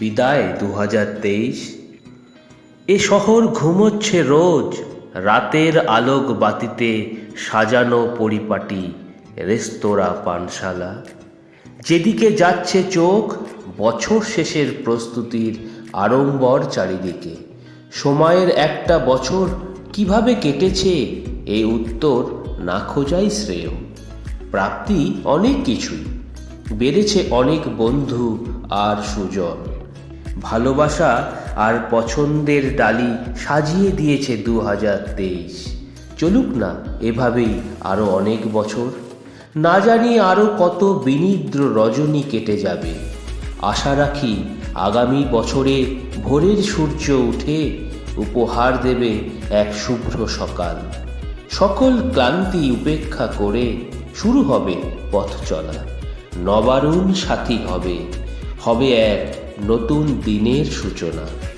বিদায় দু তেইশ। এ শহর ঘুমোচ্ছে রোজ, রাতের আলোক বাতিতে সাজানো পরিপাটি রেস্তোরাঁ, পানশালা। যেদিকে যাচ্ছে চোখ, বছর শেষের প্রস্তুতির আড়ম্বর চারিদিকে। সময়ের একটা বছর কীভাবে কেটেছে এই উত্তর না খোঁজাই শ্রেয়। প্রাপ্তি অনেক কিছুই, বেড়েছে অনেক বন্ধু আর সুজন। ভালোবাসা আর পছন্দের ডালি সাজিয়ে দিয়েছে দু হাজার তেইশ। চলুক না, এভাবেই আরও অনেক বছর। না জানি আরও কত বিনিদ্র রজনী কেটে যাবে। আশা রাখি আগামী বছরে ভোরের সূর্য উঠে উপহার দেবে এক শুভ্র সকাল। সকল ক্লান্তি উপেক্ষা করে শুরু হবে পথ চলা। নবারুণ সাথী হবে হবে এক নতুন দিনের সূচনা।